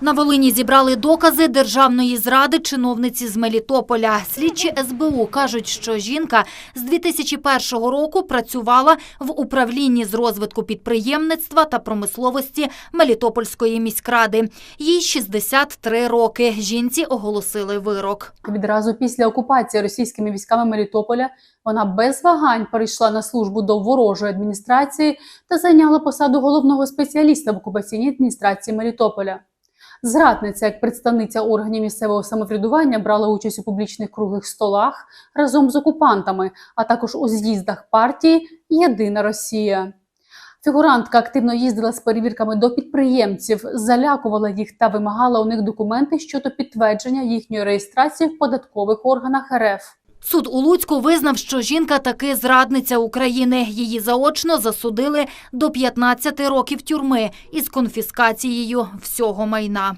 На Волині зібрали докази державної зради чиновниці з Мелітополя. Слідчі СБУ кажуть, що жінка з 2001 року працювала в управлінні з розвитку підприємництва та промисловості Мелітопольської міськради. Їй 63 роки. Жінці оголосили вирок. Відразу після окупації російськими військами Мелітополя вона без вагань перейшла на службу до ворожої адміністрації та зайняла посаду головного спеціаліста в окупаційній адміністрації Мелітополя. Зрадниця, як представниця органів місцевого самоврядування, брала участь у публічних круглих столах разом з окупантами, а також у з'їздах партії Єдина Росія. Фігурантка активно їздила з перевірками до підприємців, залякувала їх та вимагала у них документи щодо підтвердження їхньої реєстрації в податкових органах РФ. Суд у Луцьку визнав, що жінка таки зрадниця України. Її заочно засудили до 15 років тюрми із конфіскацією всього майна.